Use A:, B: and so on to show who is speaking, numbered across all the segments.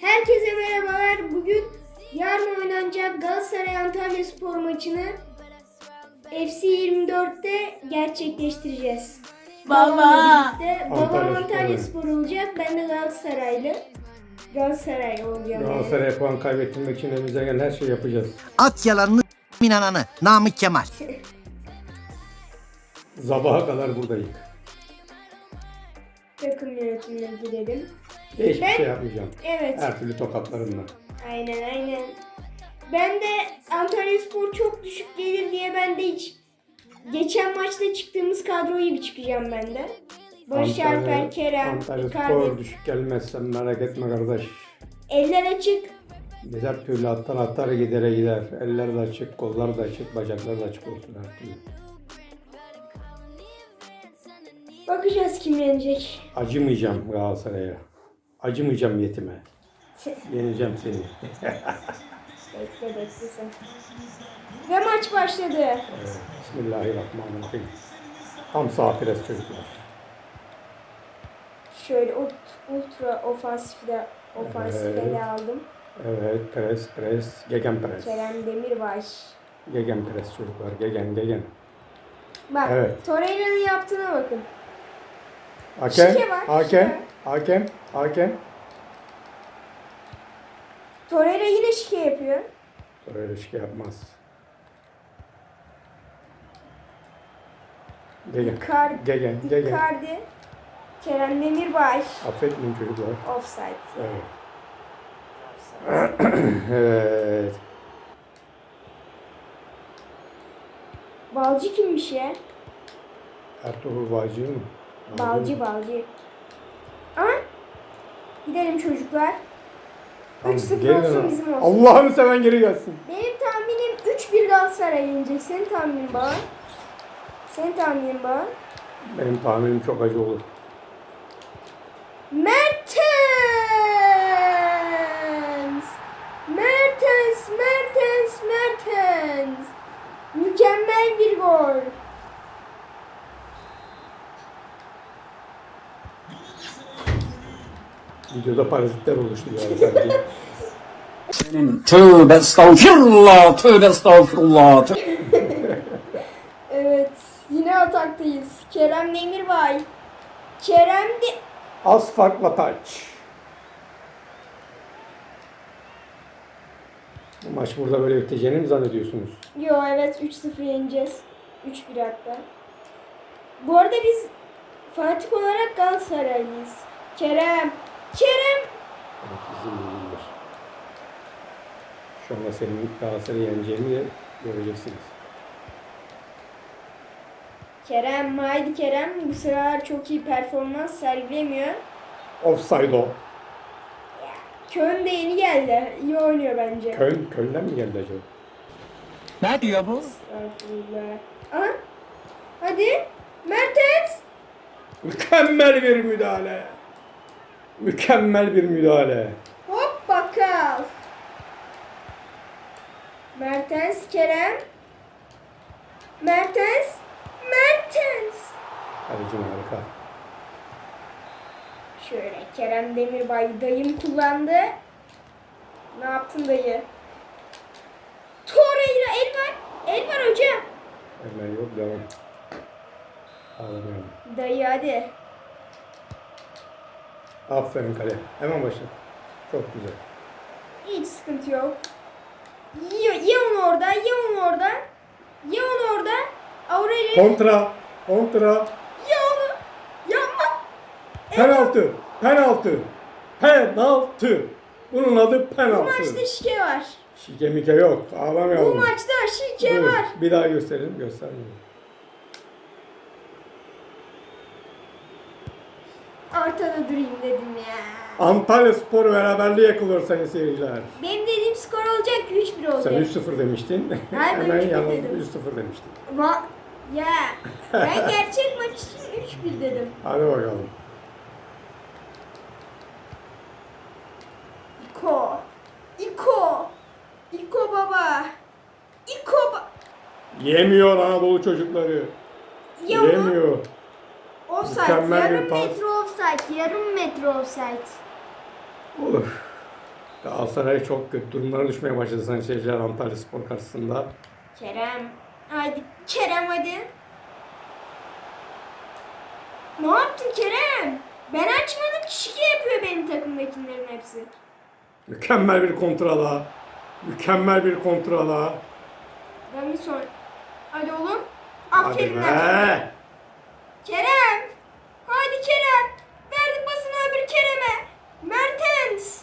A: Herkese merhabalar. Bugün yarın oynanacak Galatasaray Antalya Spor maçını FC 24'te gerçekleştireceğiz.
B: Baba.
A: Birlikte. Babam
C: Antalya
A: Antalya
C: Spor.
A: Spor olacak. Ben de Galatasaraylı. Galatasaray olacağım. yani.
C: Galatasaray'a puan kaybettirmek için elimizden gelen her şeyi yapacağız.
D: At yalanını inananı. Namık Kemal.
C: Sabaha kadar buradayız.
A: Takım yönetimine girelim.
C: Hiçbir
A: Ben-
C: şey yapmayacağım.
A: Evet.
C: Her türlü tokatlarımla.
A: Aynen aynen. Ben de Antalya Spor çok düşük gelir diye ben de hiç geçen maçta çıktığımız kadroyu çıkacağım ben de. Barış Alper, Kerem,
C: Antalya Spor
A: Icardi.
C: düşük gelmezsen merak etme kardeş.
A: Eller açık.
C: Biz her türlü atlar atlar gidere gider. Eller de açık, kollar da açık, bacaklar da açık olsun her türlü.
A: Bakacağız kim yenecek.
C: Acımayacağım Galatasaray'a. Acımayacağım yetime. Yeneceğim seni.
A: Bekle bekle sen. Ve maç başladı.
C: Evet, Bismillahirrahmanirrahim. Tam sağ pres çocuklar.
A: Şöyle ult- ultra ofansifle ofansif
C: Evet.
A: aldım.
C: Evet, pres, pres, gegen pres.
A: Kerem Demirbaş.
C: Gegen pres çocuklar, gegen, gegen.
A: Bak
C: Evet.
A: Torreira'nın yaptığına bakın.
C: Hakem,
A: Şike var,
C: hakem,
A: şike.
C: hakem, hakem.
A: Torreira yine şike yapıyor.
C: Öyle şey yapmaz. Gegen,
A: Icardi.
C: gegen, gegen.
A: Icardi. Kerem Demirbaş.
C: Affetmeyin çocuklar.
A: Offside.
C: Evet. evet.
A: Balcı kimmiş ya?
C: Ertuğrul Bağcı mı?
A: Balcı balcı. Ama gidelim çocuklar.
C: Tamam,
A: 3-0
C: gelin
A: olsun
C: ama.
A: bizim olsun.
C: Allah'ını seven geri gelsin.
A: Benim tahminim 3-1 Galatasaray yenecek. Senin tahminin bana. Senin tahminin bana.
C: Benim tahminim çok acı olur.
A: Mertens! Mertens, Mertens, Mertens! Mükemmel bir gol.
C: Videoda parazitler oluştu yani sanki.
B: Tövbe estağfirullah, tövbe estağfirullah.
A: Evet, yine ataktayız. Kerem Demirbay. Kerem de...
C: Az farkla taç. Bu maç burada böyle biteceğini mi zannediyorsunuz?
A: Yo evet 3-0 yeneceğiz. 3-1 hatta. Bu arada biz fanatik olarak Galatasaraylıyız. Kerem. Kerem.
C: Evet, bizim bilgiler. Şu anda senin Galatasaray'ı yeneceğini de göreceksiniz.
A: Kerem, haydi Kerem. Bu sıralar çok iyi performans sergilemiyor.
C: Offside o.
A: Köln de yeni geldi. İyi oynuyor bence.
C: Köln, Köln'den mi geldi acaba?
B: Ne diyor bu?
A: Estağfurullah. Aha. Hadi. Mertens.
C: Mükemmel bir müdahale. Mükemmel bir müdahale.
A: Hop bakal. Mertens, Kerem. Mertens. Mertens.
C: Kalecim harika.
A: Şöyle Kerem Demirbay dayım kullandı. Ne yaptın dayı? Torreira el var. El var hocam.
C: Hemen yok devam.
A: Dayı hadi.
C: Aferin kale. Hemen başla. Çok güzel.
A: Hiç sıkıntı yok. Ye, ye onu orada, ye onu orada. Ye onu orada. Aurelien.
C: Kontra. Kontra.
A: Ye onu. Yapma.
C: Penaltı. Penaltı. Penaltı. Bunun adı
A: Bu
C: penaltı.
A: maçta şike var.
C: Şike mike yok. Ağlamayalım.
A: Bu maçta şike
C: Dur,
A: var.
C: Bir daha gösterelim. Göstermiyorum.
A: Ortada durayım dedim ya.
C: Antalya Spor beraberliği yakılıyor sayın seyirciler.
A: Benim dediğim skor olacak 3-1 olacak.
C: Sen 3-0 demiştin.
A: Hayır, ben
C: Hemen
A: 3-1
C: yanıldı.
A: dedim.
C: 3-0 demiştin.
A: Va ya ben gerçek maç için 3-1 dedim.
C: Hadi bakalım.
A: İko. İko. İko baba. İko ba
C: Yemiyor Anadolu çocukları.
A: Ya
C: Yemiyor.
A: Offside.
C: Mükemmel bir
A: yarım
C: pas.
A: metre offside. Yarım metre offside.
C: Olur. Galatasaray çok kötü durumlara düşmeye başladı sayın seyirciler Antalya Spor karşısında.
A: Kerem. Haydi Kerem hadi. Ne yaptın Kerem? Ben açmadım ki şike yapıyor benim takımdakilerin hepsi.
C: Mükemmel bir kontrala. Mükemmel bir kontrala.
A: Ben bir son. Hadi oğlum.
C: Hadi
A: Aferin lan.
C: be.
A: Kerem. Hadi Kerem. Verdik basını öbür Kerem'e. Mertens.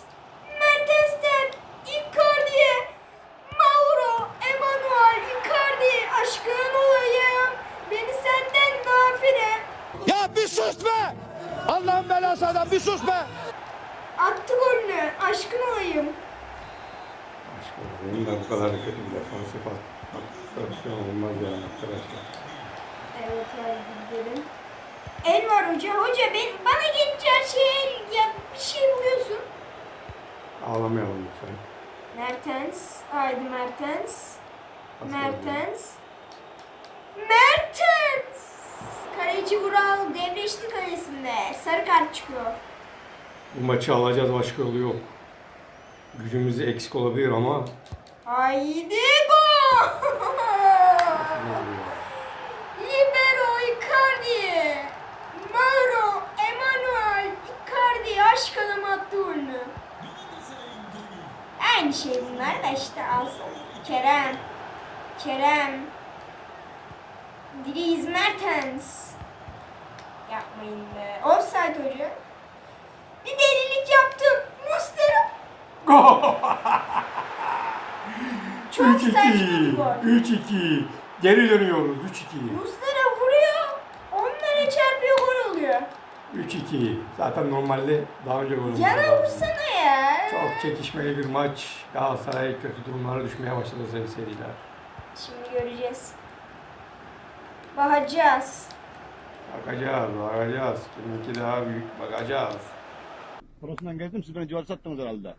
A: Mertens'ten Icardi'ye. Mauro. Emanuel. Icardi. Aşkın olayım. Beni senden nafile.
E: Ya bir sus be! Allah'ın belası adam bir sus be!
A: Attı golünü. Aşkın olayım.
C: Aşkım benim de bu kadar kötü bir defansif aksiyon olmaz ya arkadaşlar.
A: Evet hadi gidelim. El var hoca. Hoca ben, bana gelince her şeye el ya bir şey buluyorsun.
C: Ağlamayalım lütfen.
A: Mertens. Haydi Mertens.
C: Pas
A: Mertens. Mertens. Kaleci Vural devleşti kalesinde. Sarı kart çıkıyor.
C: Bu maçı alacağız başka yolu yok. Gücümüz eksik olabilir ama
A: Haydi gol. Libero Icardi. Mauro Emanuel Icardi aşk adamı attı golünü. Aynı şey bunlar da işte alsın. Kerem. Kerem. Dries Mertens. Yapmayın be. Offside hoca. Bir delilik yaptım. Mustera. Çok saçma bir
C: 3-2.
A: gol.
C: 3-2. Geri dönüyoruz 3-2.
A: Mustera vuruyor. Onlara çarpıyor gol oluyor.
C: 3-2. Zaten normalde daha önce gol olmuştu.
A: Yana vursana ya.
C: Çok çekişmeli bir maç. Galatasaray kötü durumlara düşmeye başladı sayın seyirciler.
A: Şimdi göreceğiz. Bakacağız.
C: Bakacağız, bakacağız. Kiminki daha büyük bakacağız.
E: Burasından geldim siz beni civarı sattınız herhalde.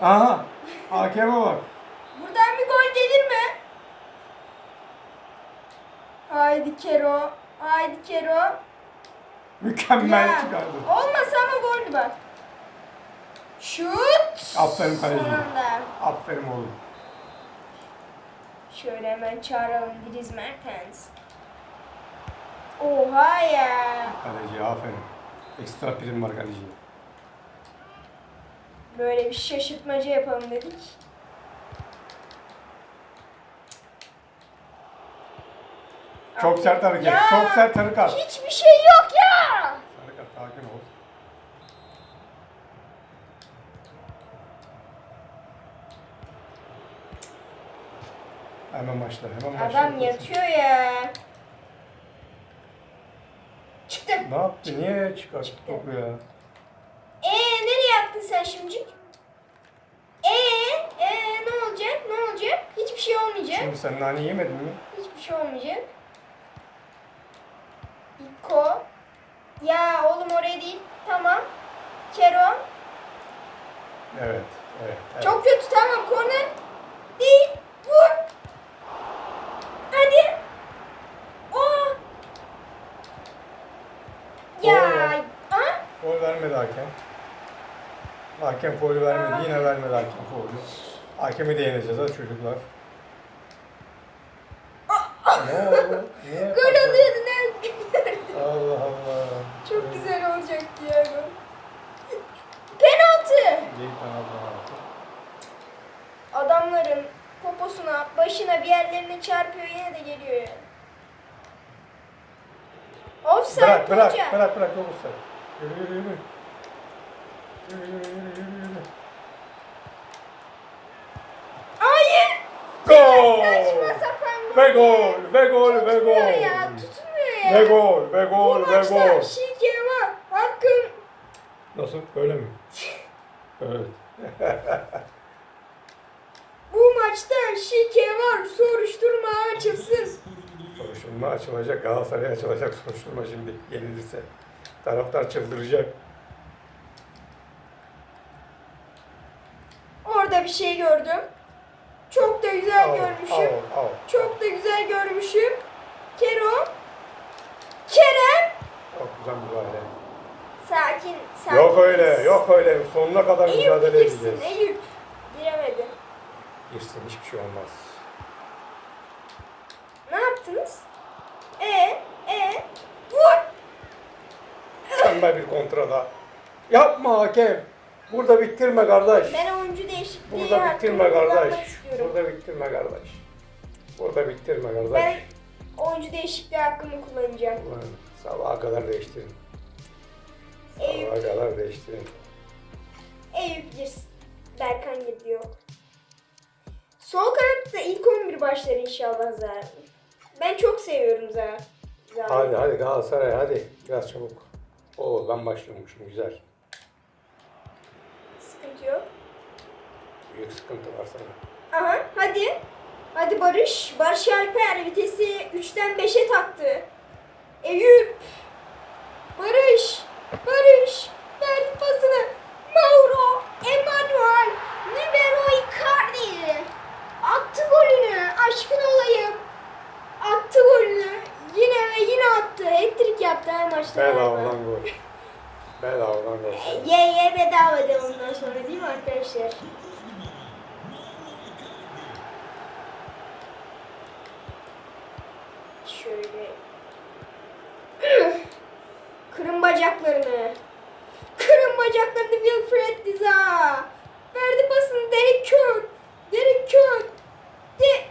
C: Aha! Hakeme bak.
A: Buradan bir gol gelir mi? Haydi Kero. Haydi Kero.
C: Mükemmel
A: Ya,
C: çıkardı.
A: Olmasa ama goldü bak. Şut.
C: Aferin kaleci. Aferin oğlum.
A: Şöyle hemen çağıralım Dries Mertens. Oha ya.
C: Kaleci aferin. Ekstra prim var kaleci.
A: Böyle bir şaşırtmaca yapalım dedik.
C: Çok sert hareket.
A: Ya,
C: Çok sert sarı kart.
A: Hiçbir şey yok ya.
C: Sarı kart sakin ol. Hemen başla. Hemen başla.
A: Adam yatıyor ya. Çıktı.
C: Ne yaptı? Niye çıkarttı
A: Çıktı.
C: topu ya?
A: Ee nereye attın sen şimdicik? Ee, ee ne olacak? Ne olacak? Hiçbir şey olmayacak.
C: Şimdi sen nane yemedin mi?
A: Hiçbir şey olmayacak. İko. Ya oğlum oraya değil. Tamam. Kero.
C: Evet. Evet. evet.
A: Çok kötü tamam. Korner. Değil. Vur. Hadi. Oh. Ya.
C: Oo.
A: Ha?
C: Vermedi hakem. Hakem golü vermedi. Yine vermedi hakem golü. Hakemi de yeneceğiz ha çocuklar. ne oldu? Niye?
A: Gol alıyordu ne?
C: Allah Allah.
A: Çok güzel olacaktı ya bu. Penaltı.
C: Değil penaltı.
A: Adamların poposuna, başına bir yerlerine çarpıyor yine de geliyor ya. Offside
C: Bırak bırak
A: hocam.
C: bırak bırak yok offside. Yürü yürü yürü. Yürü yürü yürü yürü yürü.
A: Hayır.
C: Gol!
A: Saçma sapan
C: Ve gol ve gol ve
A: Tutmuyor
C: gol.
A: ya, tutmuyor ya.
C: Ve gol ve gol ve gol.
A: şike var. Hakkın.
C: Nasıl? Öyle mi? Evet.
A: Bu maçta şike var. Soruşturma açılsın.
C: Soruşturma açılacak. Galatasaray'a açılacak soruşturma şimdi yenilirse. Taraftar çıldıracak.
A: Orada bir şey gördüm. Çok da güzel
C: Al,
A: görmüşüm.
C: al, al.
A: Çok da güzel görmüşüm. Kero. Kerem.
C: Çok güzel müdahale.
A: Sakin, sakin.
C: Yok öyle, yok öyle. Sonuna kadar
A: Eyüp
C: mücadele
A: girsin,
C: edeceğiz.
A: Eyüp. Giremedi.
C: Girsin, hiçbir şey olmaz.
A: Ne yaptınız? E, e, vur.
C: Mükemmel bir kontrada. Yapma hakem. Burada bitirme kardeş.
A: Ben oyuncu değişikliği
C: Burada bitirme kardeş. Burada bitirme kardeş. Burada bitirme kardeş.
A: Ben oyuncu değişikliği hakkımı kullanacağım.
C: Ulan sabaha kadar değiştirin.
A: Eyüp,
C: Sabaha kadar değiştirin.
A: Eyüp girsin. Berkan gidiyor. Sol kanatta ilk 11 başlar inşallah Zaha. Ben çok seviyorum Zaha. Zaha'yı.
C: Hadi hadi Galatasaray hadi. Biraz çabuk. Oo ben başlıyormuşum güzel.
A: Sıkıntı yok.
C: Büyük sıkıntı var sana.
A: Aha hadi. Hadi Barış. Barış Alper vitesi 3'ten 5'e taktı. Eyüp. Barış. Barış. Verdi pasını. Mauro. Emanuel. Libero Icardi. Attı golünü. Aşkın olayım. Attı golünü. Yine ve yine attı. Hat-trick yaptı her maçta.
C: Bedavadan gol. Bedavadan gol.
A: Ye ye bedava de ondan sonra değil mi arkadaşlar? Şöyle. Kırın bacaklarını. Kırın bacaklarını Wilfred Diza. Verdi pasını. Derek Kör. De...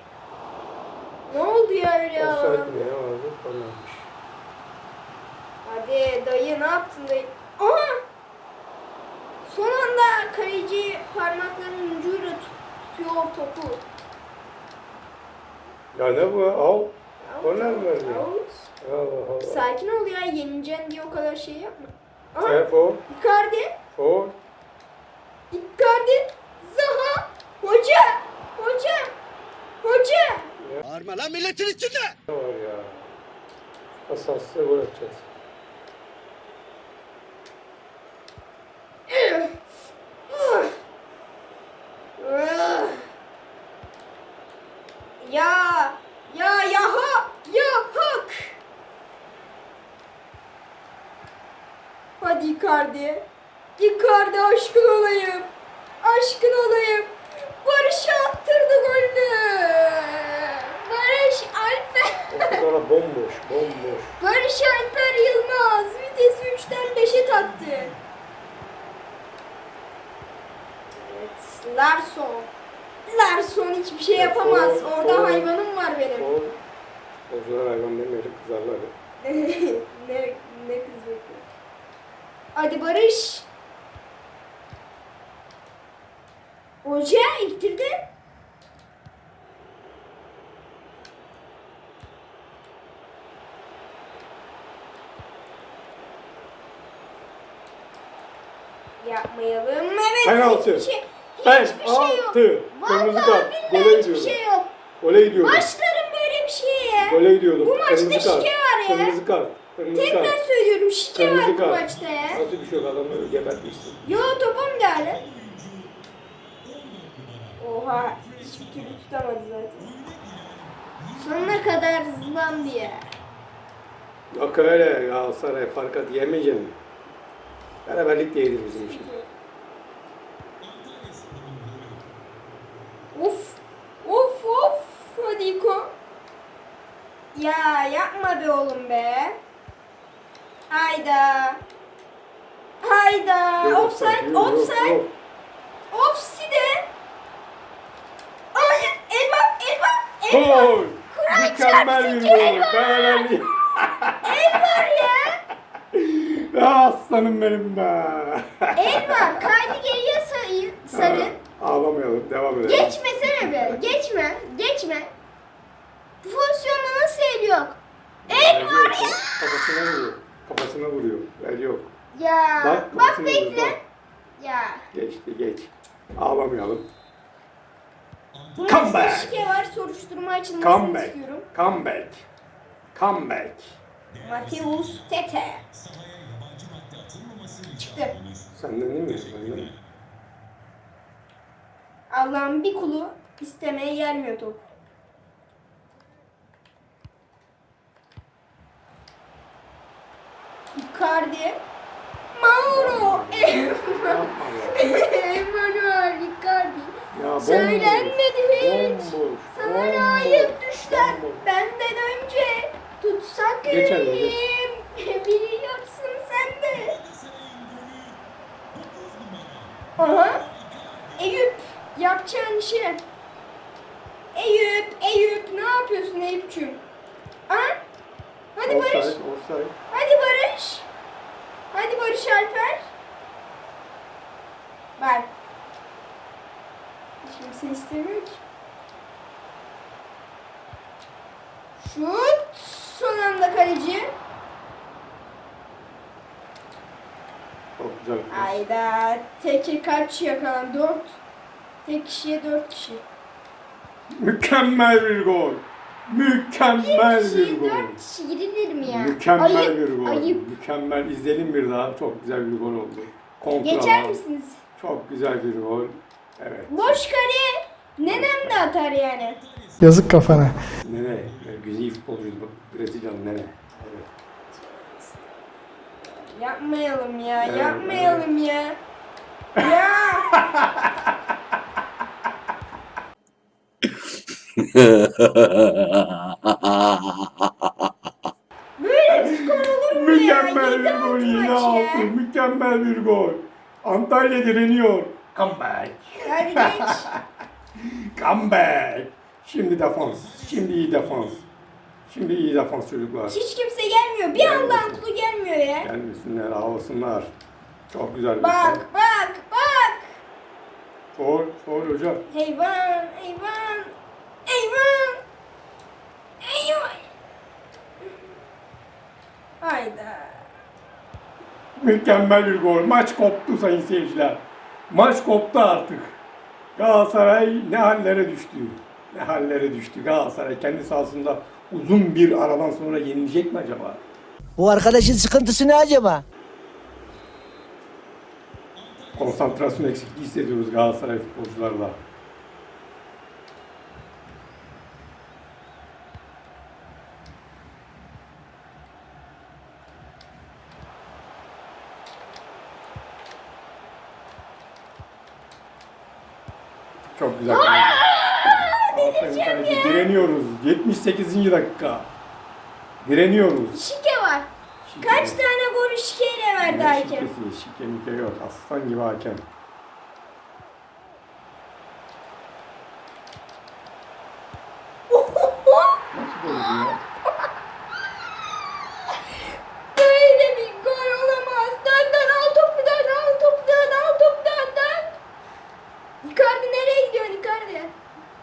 A: Ne oldu ya öyle ya?
C: Offside mi ne vardı? Tamammış.
A: Hadi dayı? Aha! Son anda kaleci parmaklarının ucuyla tutuyor topu.
C: Ya ne bu? Al. Korner mi verdi? Allah Allah.
A: Sakin ol ya yeneceksin diye o kadar şey yapma. Aha
C: Sen o.
A: Icardi.
C: O.
A: Icardi. Zaha. Hoca. Hoca. Hoca.
E: Bağırma lan milletin içinde.
C: Ne var ya? Asasya gol atacağız.
A: Ya. Ya ya ha. Ya hak. Hadi Icardi. Icardi aşkın olayım. Aşkın olayım. Barış attırdı golünü. Barış Alper.
C: Ortalara bomboş, bomboş.
A: Barış Alper Yılmaz vitesi 3'ten 5'e taktı. Evet, Larson. Larson hiçbir şey yapamaz.
C: Gol,
A: Orada
C: gol.
A: hayvanım var benim.
C: O. Bozdular hayvan demeyelim kızarlar.
A: ne? Hadi Barış. Hoca ittirdi. Yapmayalım. Evet.
C: Penaltı.
A: Hiçbir şey, hiçbir şey yok.
C: Penaltı. Kırmızı kart.
A: Vallahi
C: Gole
A: billahi hiçbir
C: gidiyordu.
A: şey yok.
C: Gole gidiyordum.
A: Başlarım böyle bir şeye.
C: Gole gidiyordum.
A: Bu maçta
C: Kırmızı kart.
A: şike var ya.
C: Kırmızı kart. Kırmızı
A: Tekrar
C: kart.
A: söylüyorum şike
C: Kırmızı
A: var bu
C: kart.
A: maçta ya.
C: Nasıl bir şey yok adamı gebertmişsin.
A: Yo topa müdahale. Oha hiçbir türlü tutamadı zaten. Sonuna kadar zılan diye.
C: Yok öyle Galatasaray farka diyemeyeceğim. Beraberlik değildir bizim için.
A: Of of of hadi İko. Ya yapma be oğlum be. Hayda. Hayda. Offside, offside. Offside. Hayır, elma, elma, elma.
C: Gol!
A: Kur'an
C: Mükemmel
A: çarpsın
C: bir
A: ki
C: gol.
A: el var.
C: Beraberlik.
A: El var ya.
C: Ya aslanım benim be.
A: El var. Kaydı geriye sayı, sarın.
C: Ağlamayalım. Devam edelim.
A: Geçmesene be. Geçme. Geçme. Bu pozisyonda nasıl el yok? El
C: El
A: var
C: yok.
A: ya.
C: Kafasına vuruyor. Kafasına vuruyor. El yok.
A: Ya.
C: Bak,
A: Bak,
C: kafasına vuruyor,
A: bekle.
C: bak.
A: Ya.
C: Geçti geç. Ağlamayalım.
A: Bu
C: Come
A: maçta
C: back.
A: şike var. Soruşturma açılmasını
C: Come back.
A: istiyorum.
C: Come back. Come back.
A: Mateus Tete. Çıktı.
C: Senden değil mi? Benden.
A: Allah'ın bir kulu istemeye gelmiyor top. Icardi. Ma Emmanuel Icardi.
C: Ya.
A: Söylenmedi hiç.
C: Bomboş.
A: Sana
C: bomboş,
A: layık düşler.
C: bomboş.
A: Benden önce tutsak
C: Geçer,
A: elim. Biliyorsun sen de. Aha. Eyüp yapacağın şey. Eyüp, Eyüp ne yapıyorsun Eyüp'cüğüm? Ha? Hadi Barış.
C: Offside, offside.
A: Hadi Barış. Hadi Barış Alper. Ver. Kimse istemiyor ki. Şut. Son anda kaleci.
C: Çok güzel.
A: Ayda teke kaç yakalan? Dört. Tek kişiye dört kişi.
C: Mükemmel bir gol. Mükemmel bir
A: Kişiye
C: gol.
A: dört kişi girilir mi ya?
C: Mükemmel
A: ayıp,
C: bir gol.
A: Ayıp.
C: Mükemmel. İzleyelim bir daha. Çok güzel bir gol oldu. Kontra
A: Geçer
C: var.
A: misiniz?
C: Çok güzel bir gol. Evet.
A: Boş kare. Nenem de atar yani.
F: Yazık kafana.
C: Nene. e, Güzel futbolcuydu bu. Brezilyalı Nene. Evet.
A: Yapmayalım ya,
C: Evet,
A: yapmayalım ya. Ya. Böyle bir skor olur mu ya?
C: Mükemmel
A: Yedi
C: bir
A: altı
C: gol. Yine
A: maç ya.
C: altı. Mükemmel bir gol. Antalya direniyor. Comeback.
A: Geç.
C: Comeback. Şimdi defans. Şimdi iyi defans. Şimdi iyi defans çocuklar.
A: Hiç kimse gelmiyor. Bir Allah'ın kulu gelmiyor ya.
C: Gelmesinler, havasınlar. Çok güzel bir
A: Bak,
C: top.
A: bak, bak.
C: Foul, foul hocam.
A: Hayvan, hayvan. Hayvan. Hayvan. Hayda.
C: Mükemmel bir gol. Maç koptu sayın seyirciler. Maç koptu artık. Galatasaray ne hallere düştü. Ne hallere düştü. Galatasaray kendi sahasında uzun bir aradan sonra yenilecek mi acaba?
D: Bu arkadaşın sıkıntısı ne acaba?
C: Konsantrasyon eksikliği hissediyoruz Galatasaray futbolcularla. Çok güzel. Aferin kaleci. Direniyoruz. 78. dakika. Direniyoruz.
A: Şike var.
C: Şike.
A: Kaç tane golü şikeyle verdi hakem?
C: şikesi, şike mike yok. Aslan gibi hakem. Nasıl gol bu ya?
A: Böyle bir gol olamaz. Dön dön al topu dön al topu dön al topu dön dön. Icardi nereye gidiyorsun Icardi?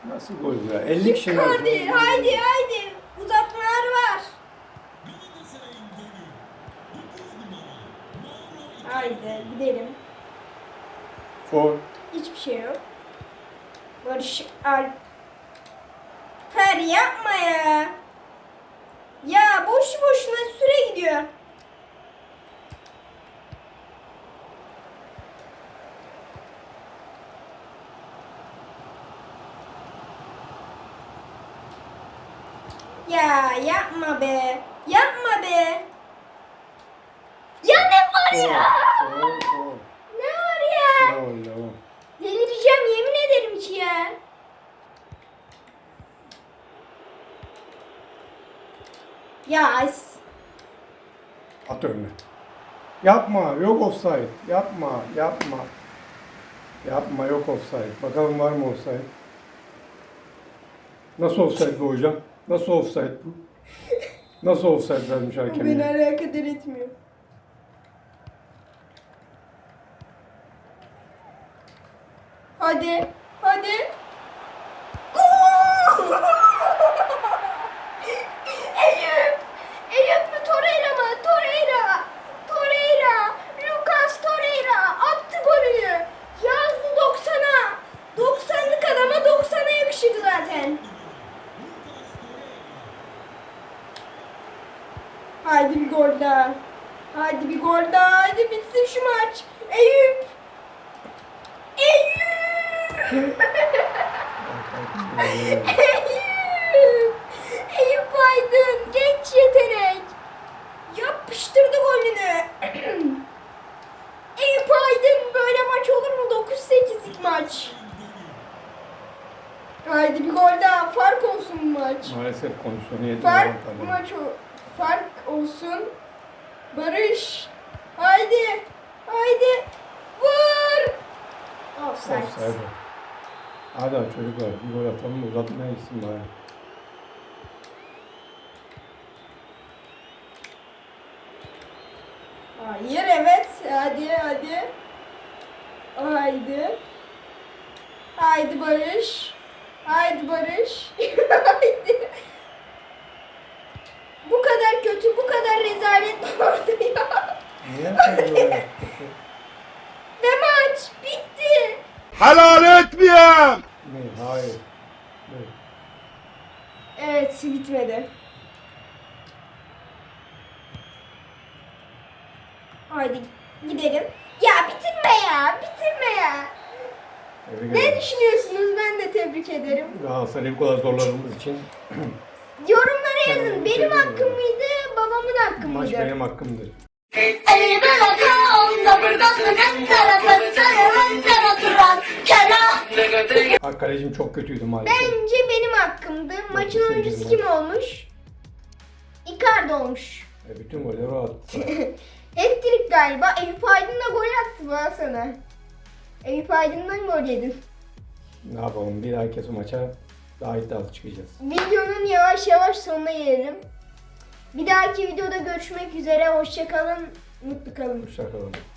C: Nasıl gol bu ya? 50 kişinin
A: Icardi
C: arasında-
A: haydi haydi. Uzatmalar var. Haydi gidelim.
C: Foul.
A: Hiçbir şey yok. Barış Alper yapma ya. Ya boş boşuna süre gidiyor. Ya yapma be. Yapma be. Ya ne var ya?
C: Foul. Foul.
A: Ne var ya?
C: Foul. Devam.
A: Delireceğim yemin ederim ki ya. Ya as-
C: At önüne. Yapma. Yok offside. Yapma. Yapma. Yapma. Yok offside. Bakalım var mı offside? Nasıl offside bu hocam? Nasıl offside bu? Nasıl offside vermiş hakem?
A: beni
C: ya?
A: alakadar etmiyor. Hadi, hadi. Gol! Eyüp! Eyüp mü Torreira mı? Torreira! Torreira! Lucas Torreira attı golünü. Yazdı 90'a. 90'lık adama 90'a yakışır zaten. Haydi bir gol daha. Haydi bir gol daha. Haydi bitsin şu maç. Eyüp. Eyüp. Eyüp. Eyüp Aydın. Genç yetenek. Yapıştırdı golünü. Eyüp Aydın maç. Haydi bir gol daha. Fark olsun bu maç.
C: Maalesef kondisyonu yetmiyor.
A: Fark maç o. Fark olsun. Barış. Haydi. Haydi. Vur. Offside.
C: Offside. Hadi çocuklar bir gol atalım uzatmaya gitsin bari.
A: Hayır evet. Hadi hadi. Haydi. Haydi Barış. Haydi Barış. Haydi. Bu kadar kötü, bu kadar rezalet vardı ya.
C: Niye böyle?
A: Ve maç bitti.
E: Helal etmiyorum.
C: Ne? Hayır. Ne?
A: Evet bitmedi. Haydi gidelim. Ya bitirme ya, bitirme ya.
C: Tebrik
A: Ne
C: ederim.
A: düşünüyorsunuz? Ben de tebrik ederim.
C: Galatasaray'ı bu kadar zorladığımız için
A: Yorumlara yazın. Benim hakkım mıydı, babamın hakkı
C: maç
A: mıydı?
C: benim hakkımdır.
F: Eli bırakan da buradan en tarafından ön oturan kenar.
C: Ha kalecim çok kötüydü maalesef.
A: Bence benim hakkımdı. Maçın
C: teşekkür
A: oyuncusu kim olmuş? Icardi olmuş.
C: E, bütün golleri o attı.
A: Hat-trick galiba. Eyüp Aydın da gol attı bana sana. Eyüp Aydın'dan gol yedin.
C: ne yapalım bir dahaki maça daha iddialı çıkacağız.
A: Videonun yavaş yavaş sonuna gelelim. Bir dahaki videoda görüşmek üzere. Hoşçakalın. Mutlu kalın.
C: Hoşçakalın.